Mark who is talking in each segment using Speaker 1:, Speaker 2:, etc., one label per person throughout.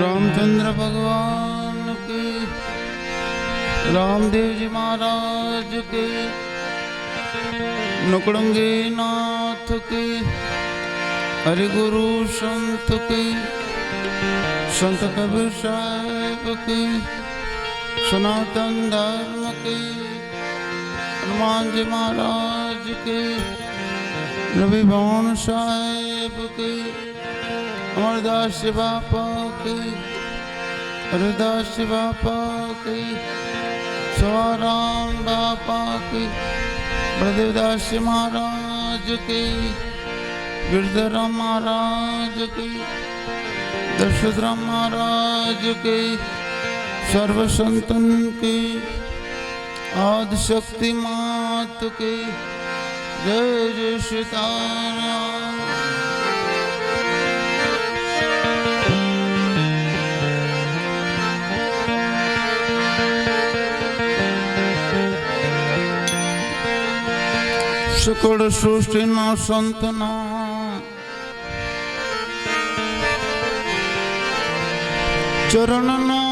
Speaker 1: रामचंद्र भगवान की, रामदेव जी महाराज के नुकड़ंगे नाथ की हरि गुरु संत के, संत कबीर साहेब के, सनातन धर्म के, हनुमान जी महाराज के रवि भवन साहेब की अमरदास बापा की हरिदास बापा की सवाराम बापा की बलदेवदास महाराज की, गिरधर महाराज की, दशरथ महाराज की सर्व संतन की आदि शक्ति मात की, जय जय सीताराम सकળ સૃષ્ટિના સંતના. ચરણનો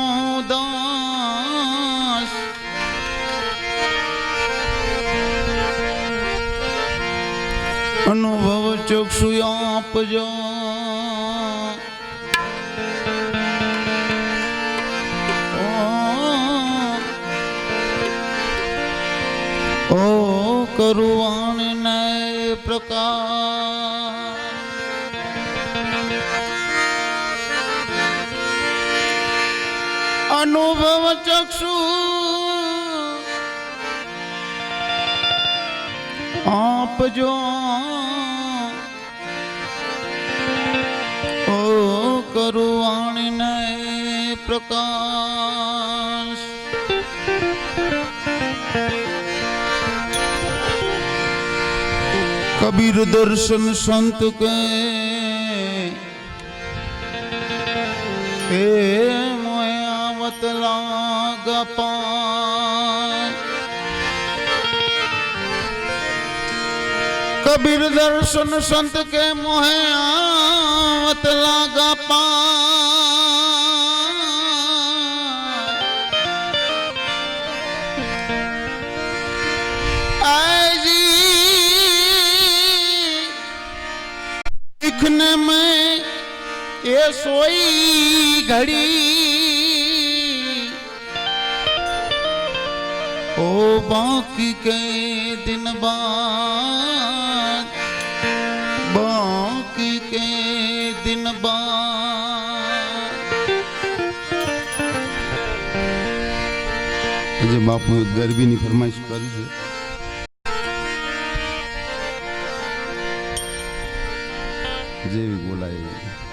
Speaker 1: દાસ. અનુભવ ચક્ષુ આપજો. કરુવાણ ને પ્રકાર અનુભવ ચક્ષુ આપજો ઓ કરુવાણ ને પ્રકાશ कबीर दर्शन संत के। मोए आवत लाग कबीर दर्शन संत के मोहे आवत लागा में ये सोई घड़ी ओ बाकी के दिन बाद બાકી કે દિન
Speaker 2: આજે બાપુ ગરબીની ફરમાઈશ કરી છે જેવી બોલાય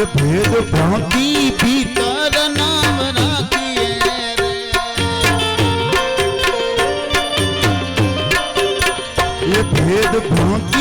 Speaker 1: એ ભેદ ભ્રાંતિ ભીતર નામ રાખીએ રે. એ ભેદ ભ્રાંતિ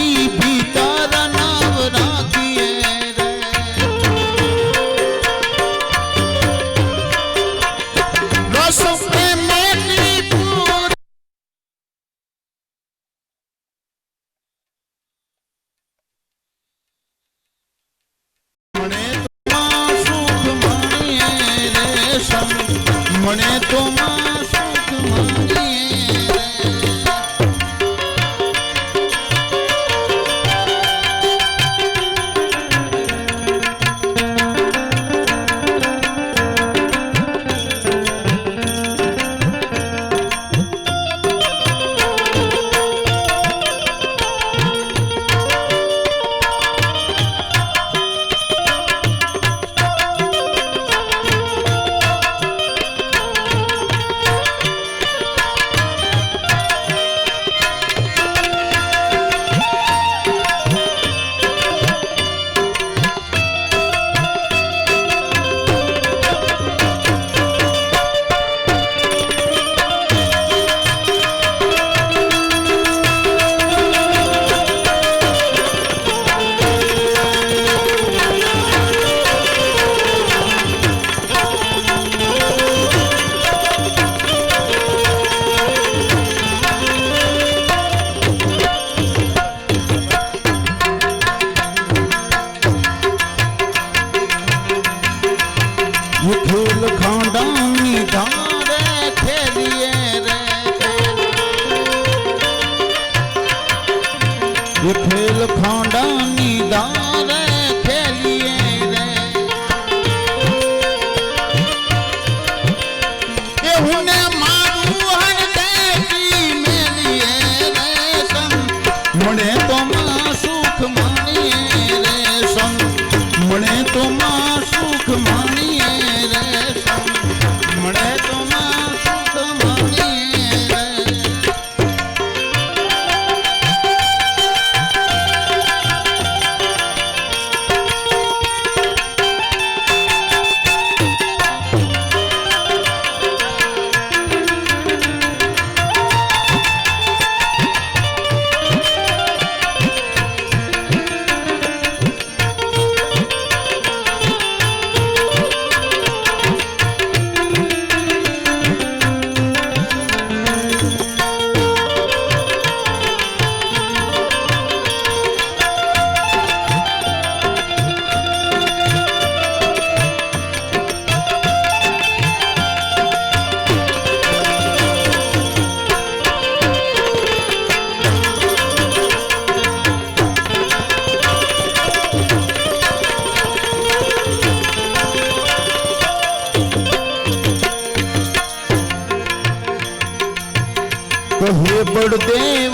Speaker 1: கொடுத்தேன்.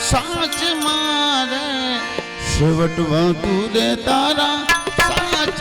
Speaker 1: સાચ મારે છેવટવા તું દે તારા સાચ